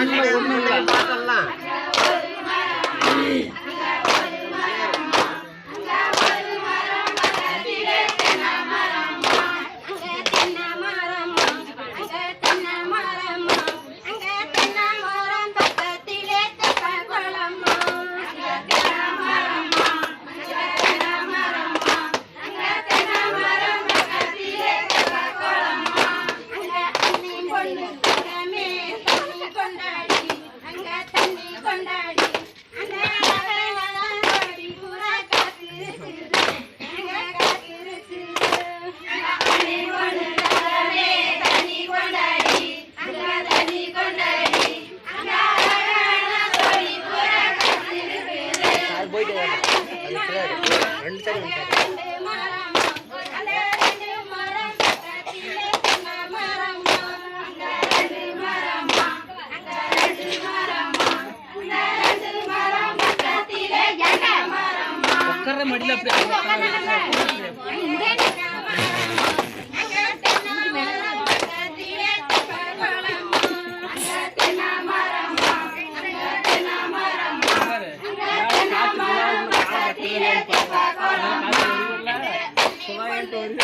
ஆன்மா ஒண்ணுங்களா பாக்கலாம் Thank you. ரெண்டு சைடு உட்கார மடியில் அப்படி